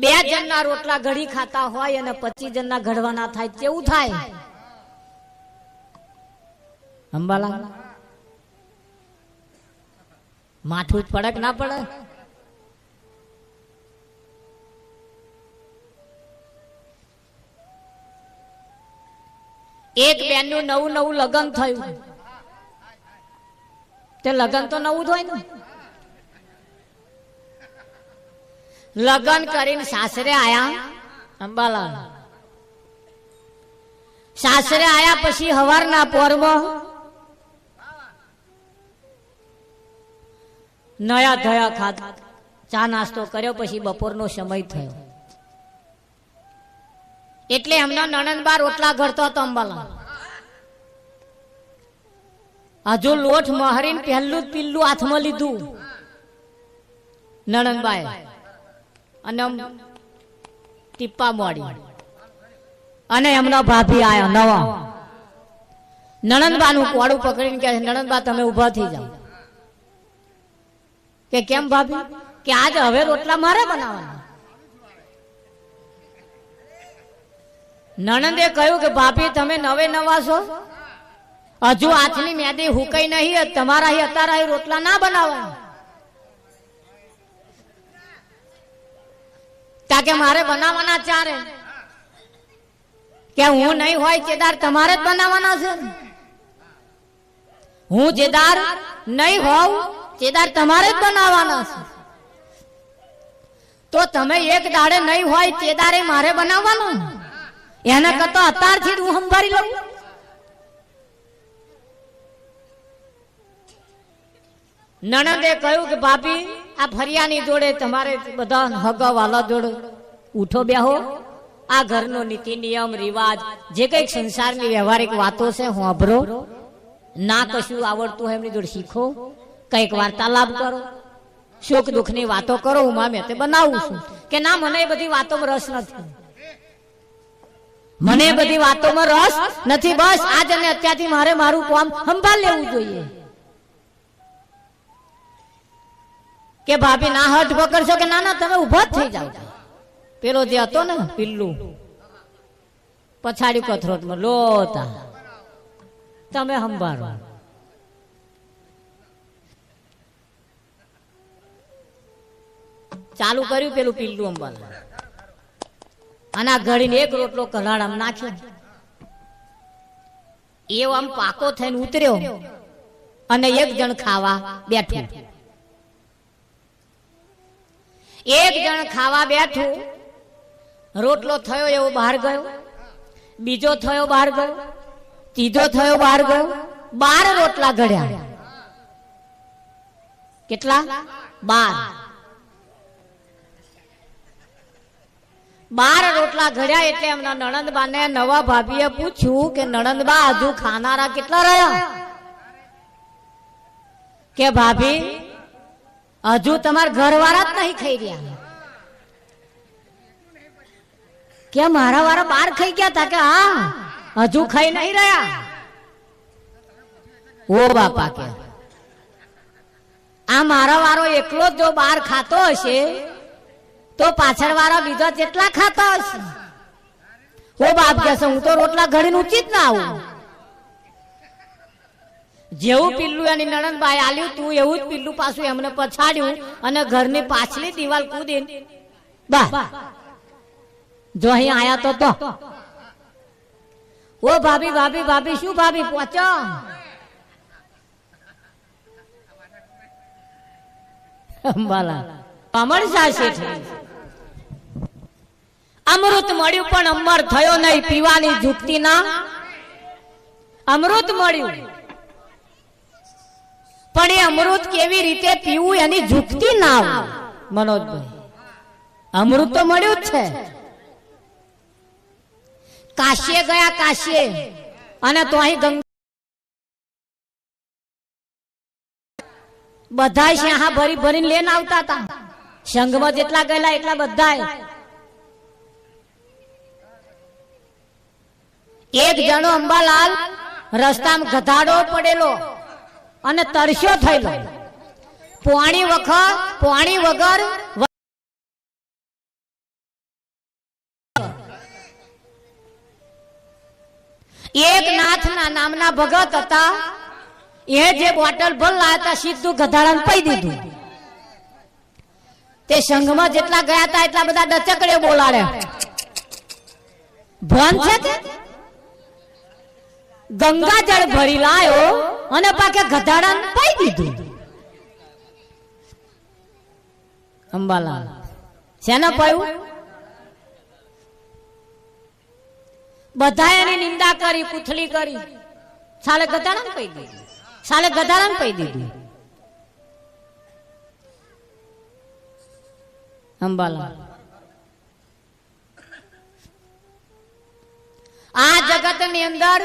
બે જણના રોટલા ઘડી ખાતા હોય અને પચીસ જણના ઘડવાના થાય, કેવું થાય? અંબાલા? માથું પડે ના પડે? એક બેનનું નવું નવું લગ્ન થયું. તે લગ્ન તો નવું જ હોય ને? લગ્ન કરીને સાસરે આયા. અંબાલાલ. સાસરે આયા પછી હવારના પોરમાં નયા ધયા ખાતા ચા નાસ્તો કર્યો પછી બપોરનો સમય થયો. એટલે એમના નણંદબા રોટલા ઘડતો હતો અંબાલાલ. હજુ લોટ મહરીને પહેલું જ પીલ્લું હાથમાં લીધું. નણંદબાએ. અને આમ ટીપ્પા મોડી અને એમના ભાભી આયા નવા. નણંદબાનું કોડું પકડીને કહે છે, નણંદબા તમે ઊભા થઈ જાઓ. કે કેમ ભાભી? કે આજે હવે રોટલા મારે બનાવવાના. નણંદે કહ્યું કે ભાભી તમે નવે નવા છો? હજુ આજની મેદી હુકાઈ નહીં તમારા અત્યારે રોટલા ના બનાવવાના. કે મારે બનાવવાના ચારે. કે હું નહીં હોય ચેદાર, તમારે જ બનાવવાના છે હું ચેદાર નહીં હોઉં, ચેદાર તમારે જ બનાવવાના છે. તો તમે એક દાડે નહીં હોય, ચેદારે મારે બનાવવાનું એને કરતા અત્યારથી હું સંભાળી લઉં. નણંદે કહ્યું કે, ભાભી આ ફરિયાની જોડે તમારે બધા હગા વાલા જોડે ઉઠો બેહો. આ ઘરનો નીતિ નિયમ, રિવાજ, જે કંઈક સંસારની વ્યવહારિક વાતો છે હોંભરો ના કશું આવડતું હોય એમની જોડે શીખો. કંઈક વાર્તાલાપ કરો. સુખ દુઃખની વાતો કરો હું મામે તે બનાવું છું. કે ના, મને એ બધી વાતોમાં રસ નથી. મને બધી વાતોમાં રસ નથી. બસ, આજ અને અત્યારથી મારે મારું કામ સંભાળ લેવું જોઈએ. કે ભાભી, ના હટ પકડશો કે ના તમે ઊભા થઈ જાઓ. પેલો જે હતો ને, પિલ્લું, પછાડી કથરોટમાં, લોતા. તમે સંભાળો. ચાલુ કર્યું પેલું પિલ્લું અંબાલ અને આ ઘડીને એક રોટલો કલાડ આમ નાખ્યો. એવો આમ પાકો થઈને ઉતર્યો અને એક જણ ખાવા બેઠું. એક જણ ખાવા બેઠું. રોટલો થયો એવો બહાર ગયો. બીજો થયો બહાર ગયો. ત્રીજો થયો બહાર ગયો. બાર રોટલા ઘડ્યા. કેટલા? બાર. બાર રોટલા ઘડ્યા એટલે એમના નણંદબાને નવા ભાભીએ પૂછ્યું કે, નણંદબા, હજુ ખાનારા કેટલા રહ્યા? કે, ભાભી હજુ તમારા ઘરવાળા જ નહીં ખાઈ રહ્યા. કે મારા વાળા બાર ખાઈ ગયા તા કે હા, હજુ ખાઈ નહીં રહ્યા. ઓ બાપા કે, આ મારા વાળો એકલો જ જો બાર ખાતો હશે, તો પાછળ વાળા બીજા જેટલા ખાતા હશે. ઓ બાપ કે હું તો રોટલા ઘડીને જ ના આવું. જેવું પિલ્લું એની નણંદભાઈ આલ્યું તું, એવું જ પિલ્લું પાછું એમને પછાડ્યું અને ઘરની પાછલી દિવાલ કૂદી બા, જો અહીં આયા તો ઓ ભાભી ભાભી ભાભી, શું ભાભી, પહોંચો. અમૃત મળ્યું પણ અમર થયો નહીં, પીવાની ઝૂકતી ના અમૃત મળ્યું. પણ એ અમૃત કેવી રીતે પીવું એની ઝૂકતી ના મનોજભાઈ, અમૃત તો મળ્યું જ છે. કાશીએ ગયા, કાશીએ. અને તો અહીં ગંગા બધા શ્યાહા ભરી ભરીને લેન આવતા હતા. સંઘમાં જેટલા ગયેલા, એટલા બધા એક જણો અંબાલાલ રસ્તામાં ગધાડો પડેલો. અને તરસ્યો થયેલો. પોણી વખત, પોણી વગર એક નાથના નામના ભગત હતા. એ જે બોટલ ભરલા હતા, સીધું ગધાડાને પઈ દીધું. તે સંઘમાં જેટલા ગયા હતા, એટલા બધા ડચકડે બોલાડે ભણ છે કે ગંગાજળ ભરી લાયો અને પાકે ગધાડાને પાઈ દીધું. અંબાલાલ, શેને પાયું? બધા એની નિંદા કરી કુથલી કરી. સાલે ગધાડાને પાઈ દીધું. સાલે ગધાડાને પાઈ દીધું. અંબાલાલ, આ જગતની અંદર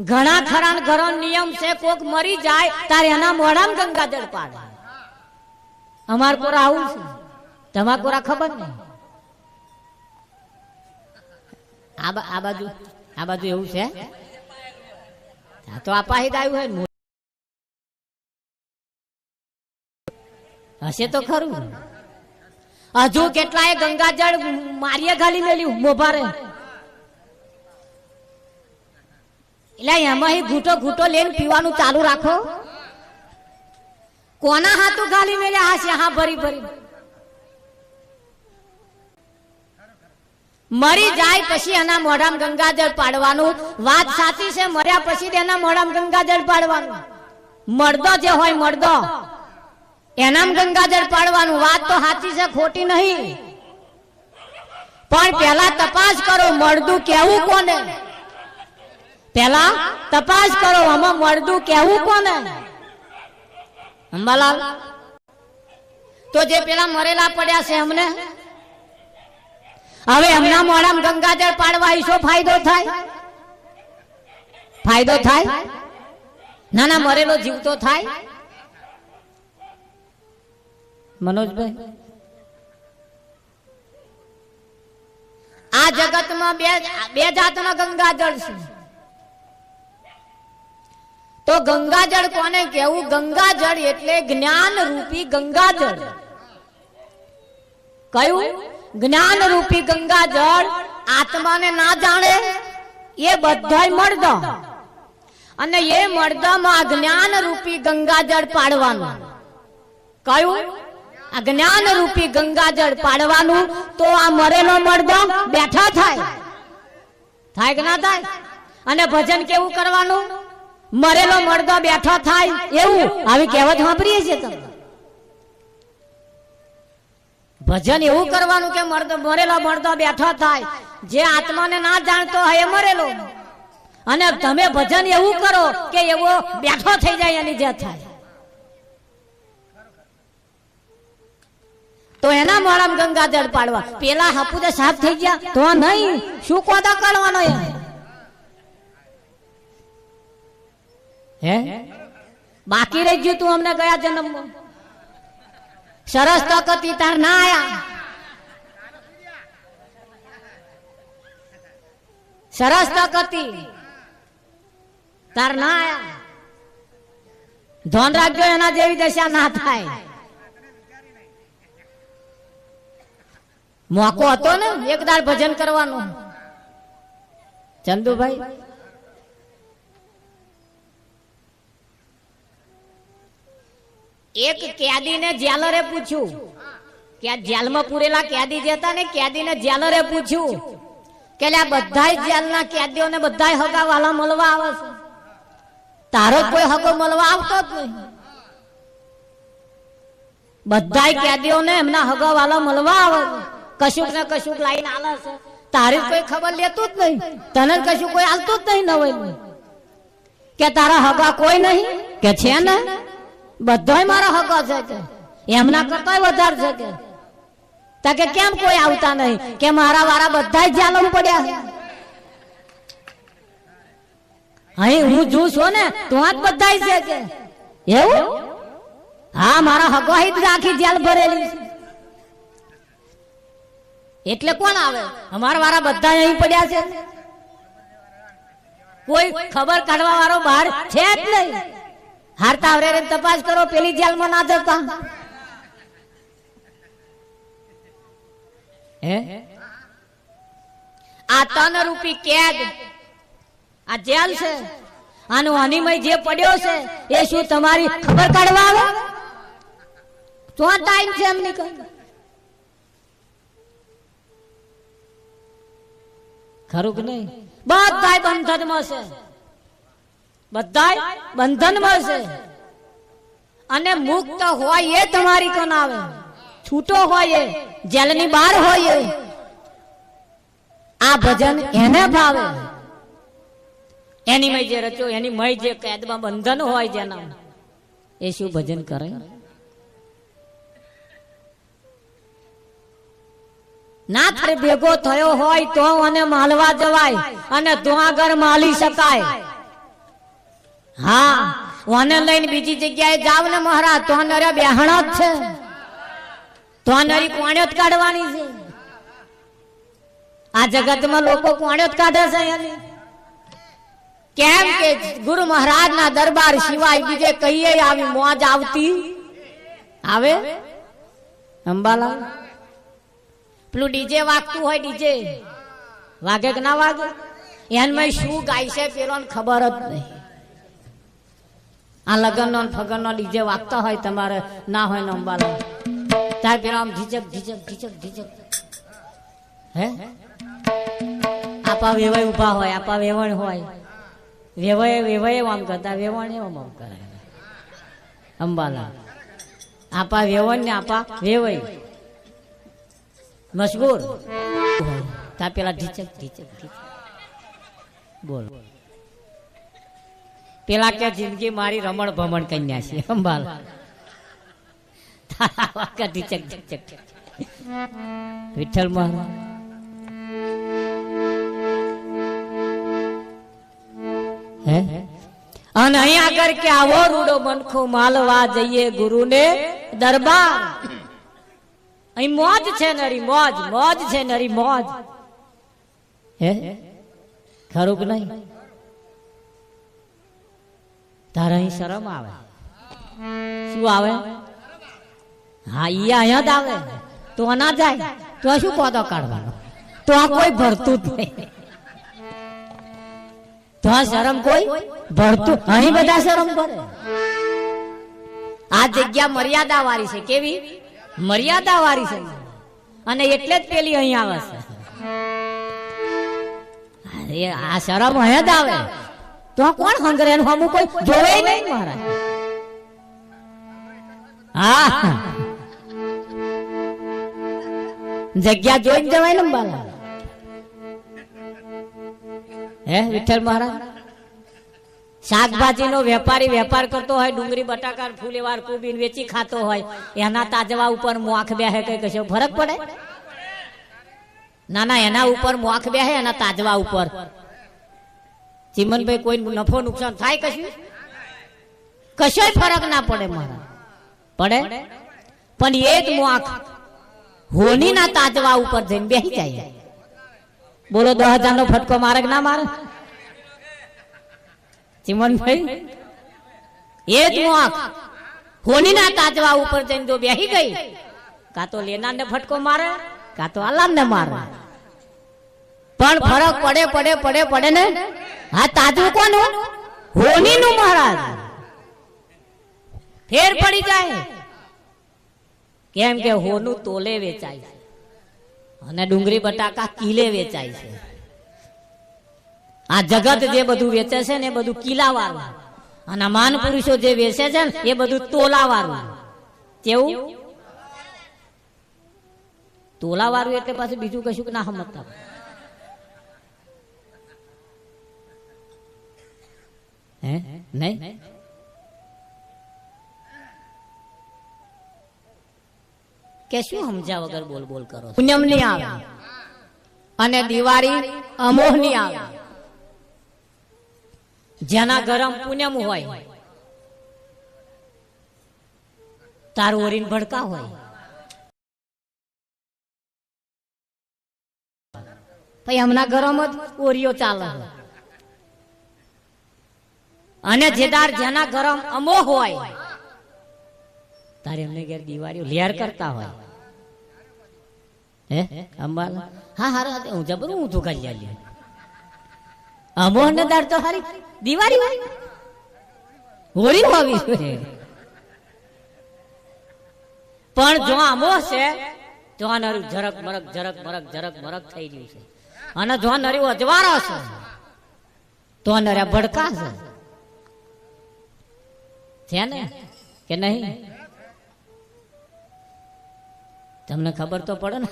ઘણા ખરા ઘરો નિયમ છે, કોક મરી જાય, તારે એના મોઢામાં ગંગાજળ પાડે. અમાર કોરા આવું છે. તમાર કોરા ખબર નહીં. આ બાજુ આ બાજુ એવું છે? તો આ પાહિદ આવ્યું હોય હશે તો ખરું. હજુ કેટલાય ગંગાજળ મારીએ ખાલી મેલ્યું મોભારે એટલે એમાં ઘૂંટો ઘૂંટો લઈને પીવાનું ચાલુ રાખો. કોના હાથું ગાલી મેલ્યા હાશે? હા, ભરી ભરી. મરી જાય પછી એના મોઢામ ગંગાજળ પાડવાનું. વાત સાચી છે, મર્યા પછી એના મોઢામ ગંગાજળ પાડવાનું. મળદો જે હોય, મળદો. એનામ ગંગાજળ પાડવાનું. વાત તો સાચી છે, ખોટી નહીં. પણ પેલા તપાસ કરો, મળદું કેવું કોને? પેલા તપાસ કરો, આમાં મળદું કેવું કોને? અંબાલાલ? તો જે પેલા મરેલા પડ્યા છે અમને હવે એમના મોઢામાં ગંગાજળ પાડવા ઈ શું ફાયદો થાય? ફાયદો થાય? ના ના મરેલો જીવતો થાય? મનોજભાઈ? આ જગતમાં બે બે જાતના ગંગાજળ છે. તો ગંગાજળ કોને કેવું ગંગાજળ એટલે જ્ઞાન રૂપી ગંગાજળ. કયું? જ્ઞાન રૂપી ગંગાજળ? આત્માને ના જાણે? એ બધાય મળદ. અને એ મળદમાં જ્ઞાન રૂપી ગંગાજળ પાડવાનું. કયું? આ જ્ઞાન રૂપી ગંગાજળ પાડવાનું તો આ મરેલો મળદો બેઠા થાય. થાય કે ના થાય? અને ભજન કેવું કરવાનું? મરેલો મળદો બેઠો થાય એવું? આવી કહેવત સાંભળીએ છીએ તમે. ભજન એવું કરવાનું કે મરદો મરેલો મળદો બેઠો થાય. જે આત્માને ના જાણતો હોય એ મરેલો. અને તમે ભજન એવું કરો કે એવો બેઠો થઈ જાય એની જે થાય. તો એના મોડામાં ગંગાજળ પાડવા. પેલા હપુદે સાફ થઈ ગયા. તો નહીં. શું કોદા કરવાનો એ હે? બાકી રહી ગયું તું અમને ગયા જન્મમાં. સરસ તક હતી તાર ના આયા. સરસ તક હતી તાર ના આયા. ધોન રાખજો એના જેવી દશા ના થાય. મોકો હતો ને? એક દાડ ભજન કરવાનું. ચંદુભાઈ એક કેદીને જેલરે પૂછ્યું. કે આ જેલમાં પૂરેલા કેદી જે હતા ને કેદીને જેલરે પૂછ્યું કે આ બધા જેલના કેદીઓને બધા હગા વાલા મળવા આવે છે. તારો કોઈ હગો મળવા આવતો જ નહીં. બધા કેદીઓને એમના હગા વાલા મળવા આવે કશુંક ને કશુંક લાઈન આલે છે. તારી કોઈ ખબર લેતું જ નહીં. તને કશું કોઈ આલતું જ નહીં નવાઈ કે તારા હગા કોઈ નહીં? કે છે ને બધાય મારા હકો છે કે. એમના કરતા વધારે છે કે. તા કેમ કોઈ આવતા નહીં? કે મારા વાળા બધા જાલમ પડ્યા. અહીં હું જુ છું ને, તો આ બધા છે કે. એવું? હા, મારા હકો જ આખી જેલ ભરેલી એટલે કોણ આવે? અમારા વાળા બધા અહીં પડ્યા છે. કોઈ ખબર કાઢવા વાળો બહાર છે જ નહીં. હારતા આવરે તપાસ કરો, પેલી જેલમાં ના જતા. આ તન રૂપી કેદ. આ જેલ છે. આનો અનિમય જે પડ્યો છે, એ શું તમારી ખબર કાઢવા આવે? તો ટાઈમ છે એમની કહે ખરું કે નહીં? બધા બંધનમાં છે. બધાય બંધનમાં છે. અને મુક્ત હોય એ તમારી કોણ આવે? છૂટો હોય જેલની બહાર હોય આ ભજન એને ભાવે. એની મય જે રચો એની મય જે કેદમાં બંધન હોય જેના. એ શું ભજન કરે? ના થરે ભેગો થયો હોય તો અને માલવા જવાય અને તો આગળ માલી શકાય. હા ઓને લઈને બીજી જગ્યાએ જાવ ને મહારાજ, તો નરે બેહણો જ છે. તો નરી કોણ્યો જ કાઢવાની છે? આ જગતમાં લોકો કોણ્યો જ કાઢે છે કેમ કે ગુરુ મહારાજ ના દરબાર સિવાય બીજે કહીએ આવી મોજ આવતી? આવે? અંબાલા પેલું ડીજે વાગતું હોય ડીજે? વાગે કે ના વાગે? એનમાં શું ગાય છે પેલો ખબર જ નહીં. આ લગનનો ફગનનો ડીજે વાગતા હોય તમારે, ના હોય ને અંબાલા. ત્યાં પેલા આમ ઢીચક ઢીચક ઢીચક ઢીચક હે? આપા વેવાય ઊભા હોય, આપા વેવણ હોય. વેવાય વેવાય આમ કરતા, વેવણ એમ આમ કરે. અંબાલા. આપા વેવણ ને આપા વેવાય. મશગુર ત્યાં પેલા ઢીચક ઢીચક ઢીચક બોલ. પેલા કે જિંદગી મારી રમણ ભમણ કન્યા છે. અંબાલ તારા વાકા ચક ઢીચક. વિઠ્ઠલ મહારાજ. હે? અને અહીંયા આગળ કે આવો રૂડો મનખો માલવા જઈએ ગુરુને દરબાર. અહીં મોજ છે નરી, મોજ મોજ છે નરી, મોજ. હે? ખરું કે નહીં? તારે અહીં શરમ આવે. શું આવે? હા, ઈ અહીંયા જ આવે. તો ના જાય. તો શું કોદો કાઢવાનો? તો આ કોઈ ભરતું તો આ શરમ કોઈ ભરતું અહીં બધા શરમ ભરે આ જગ્યા મર્યાદા વાળી છે. કેવી? મર્યાદા વાળી છે. અને એટલે જ પેલી અહીં આવે છે. આ શરમ અહીંયા જ આવે. તો આ કોણ હંગરે? એનું હમું કોઈ જોવે નહીં મારા હા જગ્યા જોઈને જવાય ને બાલા. હે વિઠ્ઠલ મહારાજ? શાકભાજી નો વેપારી વેપાર કરતો હોય ડુંગળી બટાકા ફૂલેવાર કોબીન વેચી ખાતો હોય એના તાજવા ઉપર મોખ બેહે કઈ કશો ફરક પડે? ના ના એના ઉપર મોખ બેહે એના તાજવા ઉપર. ચિમનભાઈ કોઈ નફો નુકસાન થાય કશું? કશો ફરક ના પડે મારા. પડે? પણ એ જ મોખ હોની ના તાજવા ઉપર જઈને બેસી જાય. બોલો દસ હજાર નો ફટકો મારે ના મારે? ચિમનભાઈ એ જ મોખ હોની ના તાજવા ઉપર જઈને જો બેસી ગઈ, કા તો લેનાર ને ફટકો મારે, કા તો આલાર ને મારે? પણ ફરક પડે પડે પડે પડે ને? આ તાજુ કોનું? હોની નું મહારાજ. ફેર પડી જાય. કેમ કે હોનું તોલે વેચાય છે. અને ડુંગળી બટાકા કિલે વેચાય છે. આ જગત જે બધું વેચે છે ને એ બધું કિલા વાળું અને માન પુરુષો જે વેચે છે ને એ બધું તોલા વાળું કેવું? તોલા વાળું એટલે પાછું બીજું કશું ના સમજતા. હે? નહીં? કે શું સમજ્યા વગર બોલ બોલ કરો પૂનમની આવે. અને દિવાળી અમોહની આવે. જેના ગરમ પૂનમ હોય તારું ઓરીન ભડકા હોય. પછી હમણાં ગરમ જ ઓરિયો ચાલે અને જેદાર જેના ગરમ અમો હોય તારે એમને ઘેર દિવાળીઓ લેર કરતા હોય. હે અંબાલા? હા હારા હું જબરું ઊંધું કરી લે અમોહન દાર તો હારી દિવાળી હોય. હોળી હોવી પણ જો આમો છે તો આ નરું ઝરક મરક ઝરક મરક ઝરક મરક થઈ ગયું છે. અને જો આ નર્યું અજવાળો છે તો નર્યા ભડકા છે. છે ને કે નહીં? તમને ખબર તો પડે ને.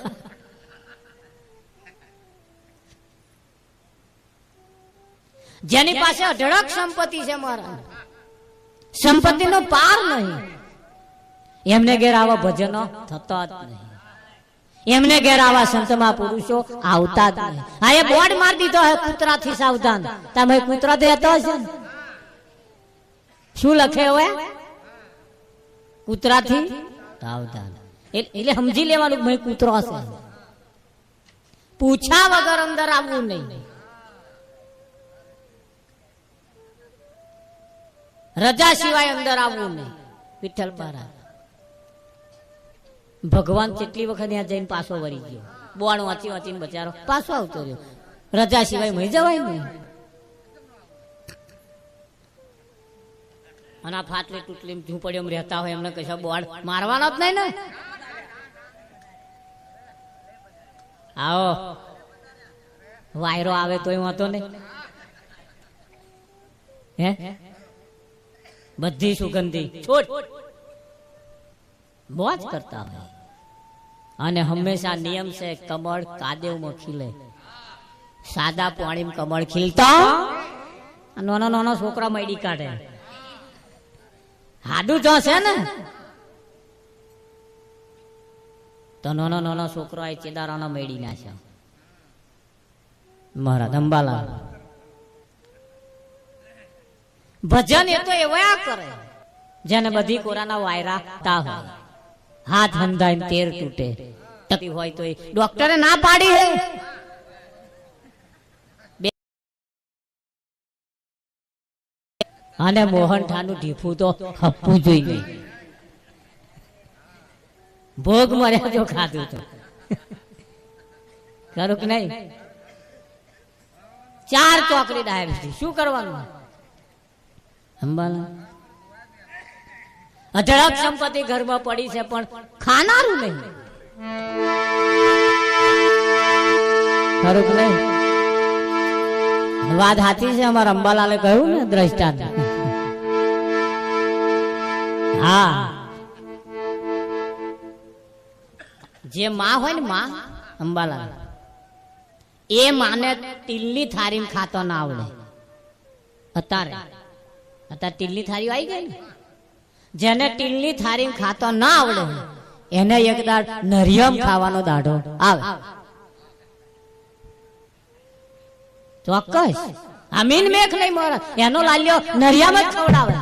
જેની પાસે અઢળક સંપત્તિ છે મારા. સંપત્તિનો પાર નહીં. એમને ઘેર આવા ભજનો થતા જ નહીં. એમને ઘેર આવા સંતમાં પુરુષો આવતા જ નહીં. હા, એ બોર્ડ મારી દીધો હે કૂતરાથી સાવધાન. તમે કૂતરા દેતા હશે ને? શું લખે હવે? કૂતરાથી? સાવધાન. એટલે સમજી લેવાનું ભાઈ કૂતરો હશે. પૂછા વગર અંદર આવવું નહીં. રજા સિવાય અંદર આવવું નહીં. વિઠ્ઠલ પારા ભગવાન કેટલી વખત ત્યાં જઈને પાછો વળી ગયો. બોણ વાંચી વાંચીને બચારો. પાછો આવતો રહ્યો. રજા સિવાય મહી જવાય નહીં. અને આ ફાટલી તૂટલી ઝૂંપડીઓમાં રહેતા હોય એમને કશા બોર્ડ મારવાનો જ નહીં ને. આવો. વાયરો આવે તોય વાંધો નહીં. હે? બધી સુગંધી. છોડ. મોજ કરતા હોય. અને હંમેશા નિયમ છે, કમળ કાદેવમાં ખીલે. સાદા પાણીમાં કમળ ખીલતા. નાના નાના છોકરા મૈડી કાઢે. હાડું જો છે ને. તો નાનો નાનો છોકરો આ ચેદારાનો મેળી નાખ્યા મહારાજ અંબાલા ભજન એ તો એવા કરે. જેને બધી કોરાના વાયરા તા હોય. હાથ હંધાઈને તેર તૂટે. ટકી હોય તો ડોક્ટરે ના પાડી હે. અને મોહન ઠાનું ઢીફું તો હપવું જોઈએ ભોગ મર્યા જો ખાધું તો. ખરું કે નહીં? ચાર ચોકડી ડાયાબિટીસ શું કરવાનું? અંબાલા. અઢળક સંપત્તિ ઘરમાં પડી છે, પણ ખાનારું નહીં. ખરું કે નહીં? વાત સાચી છે, અમારા અંબાલાલે કહ્યું ને દ્રષ્ટાંત. હા. જે માં હોય ને માં, અંબાલાલ. એ માને તિલની થારી ખાતો ના આવડે. અત્યારે અત્યારે તિલની થારી આવી ગઈ ને. જેને તિલની થારી ખાતો ના આવડે, એને એક દાડ નરિયમ ખાવાનો દાઢો આવે. ચોક્કસ. અમીન મેખ નહીં મોર એનો લાલ્યો નરિયામ જ ખવડાવે.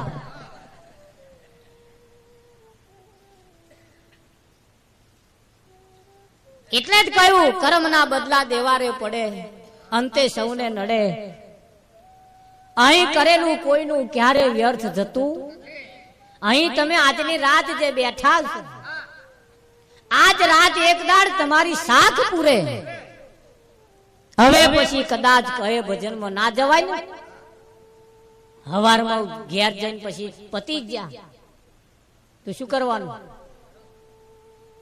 એટલે જ કહ્યું, કર્મના બદલા દેવારે પડે, અંતે સૌને નડે. અહીં કરેલું કોઈનું ક્યારે વ્યર્થ જતું? અહીં તમે આજની રાત જે બેઠા છો, આજ રાત એક દાડ તમારી સાથ પૂરે. હવે પછી કદાચ કહે, ભજનમાં ના જવાય ને? હવારમાં ઘેર જઈને પછી પતી ગયા. તો શું કરવાનું?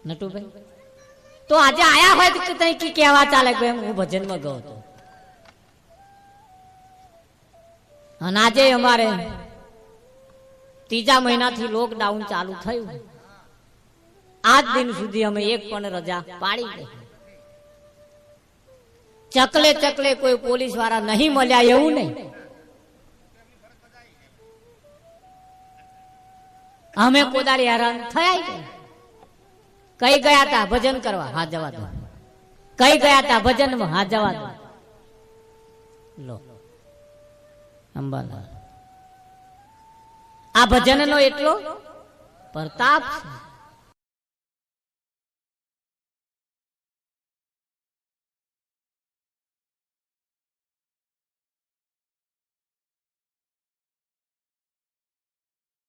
નટુભાઈ? તો આજે આયા હોય તો કી કહેવા ચાલે કે હું ભજનમાં ગયો હતો અને આજે અમારે ત્રીજા મહિનાથી લોકડાઉન ચાલુ થયું. આજ દિન સુધી અમે એક પણ રજા પાડી ગઈ ચકલે ચકલે કોઈ પોલીસવાળા નહીં મળ્યા એવું નહીં. અમે કોદાળી હેરાન થયા નહીં. કઈ ગયા હતા ભજન કરવા. હા, જવા દો. કઈ ગયા હતા ભજનમાં? હા, જવા દો. લો. અંબાલાલ. આ ભજનનો એટલો પ્રતાપ છે.